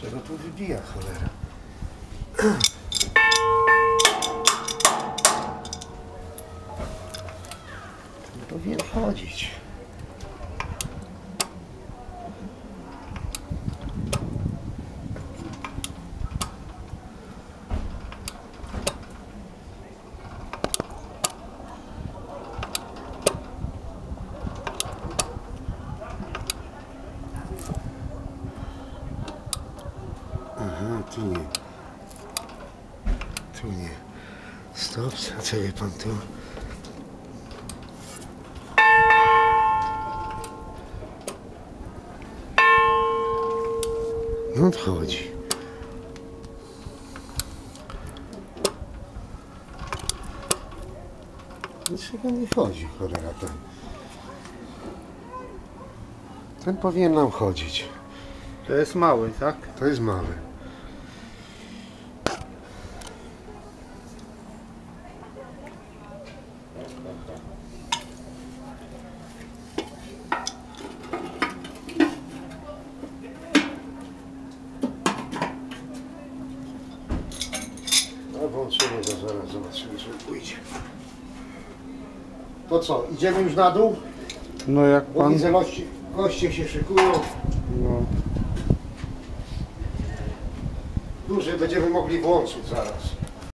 tu wybija cholera. Nie powinien chodzić. Aha, tu nie. Tu nie. Stop, czekaj pan tu. No odchodzi. Dlaczego nie chodzi, cholera ten? Ten powinien nam chodzić. To jest mały, tak? To jest mały. No włączymy go zaraz, zobaczymy czy pójdzie. To co, idziemy już na dół? No jak Bo pan... widzę goście, goście się szykują. No. Duży będziemy mogli włączyć zaraz.